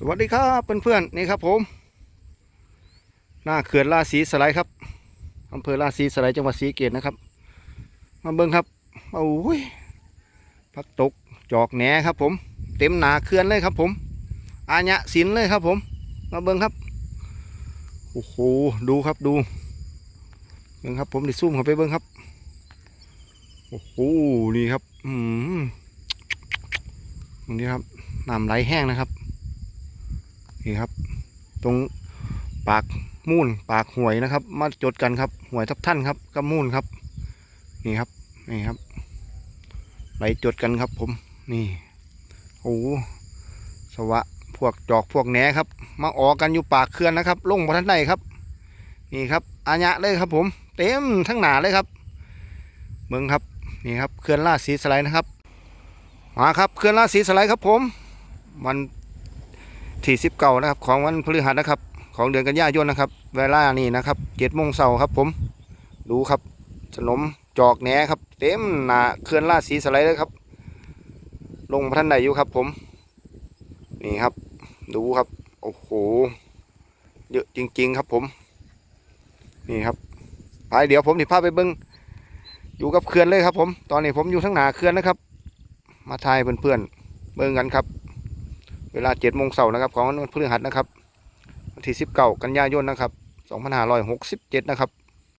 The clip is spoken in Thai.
สวัสดีครับเพื่อนๆนี่ครับผม หน้าเขื่อนราศีสไลด์ครับอำเภอราศีสไลด์จังหวัดศรีเกษนะครับ มาเบิ้งครับโอ้ยพักตกจอกแหนครับผม เต็มหนาเขื่อนเลยครับผมอาญะสินเลยครับผม มาเบิ้งครับโอ้โหดูครับดูเบิ้งครับผมดิซูมเข้าไปเบิ้งครับโอ้โหนี่ครับอืมตรงนี้ครับน้ำไหลแห้งนะครับ นี่ครับ ตรงปากมูนปากหวยนะครับ มาจดกันครับหวยทับท่านครับกับมูนครับ นี่ครับนี่ครับไหลจดกันครับ ผมนี่โอ้โหสวะพวกจอกพวกแหนครับ มาออกกันอยู่ปากเขื่อนนะครับลงบนทันใดครับ นี่ครับอาญะเลยครับ ผม เต็มทั้งหนาเลยครับเมืองครับนี่ครับเขื่อนราสีสไลด์นะครับมาครับเขื่อนราสีสไลด์ครับผม มัน ที่สิบเก้านะครับ ของวันพฤหัสนะครับ ของเดือนกันยายนนะครับ เวลานี่นะครับเจ็ดโมงเช้าครับ ผม ดูครับขนมจอกแหนครับ เต็มหนาเคลื่อนราชสีสไลด์เลยครับ ลงมาท่านใดอยู่ครับ ผม นี่ครับ ดูครับ โอ้โห เยอะจริง ๆ ครับผม นี่ครับไปเดี๋ยวผมถิพาพไปเบิ้งอยู่กับเขื่อนเลยครับ ผม ตอนนี้ผมอยู่ทั้งหนาเขื่อนนะครับ มาทายเพื่อนๆเบิ้งกันครับ เวลาเจ็ดโมงเสาร์นะครับของวันพฤหัสนะครับวันที่สิบเก้ากันยายนนะครับสองพันห้าร้อยหกสิบเจ็ดนะครับ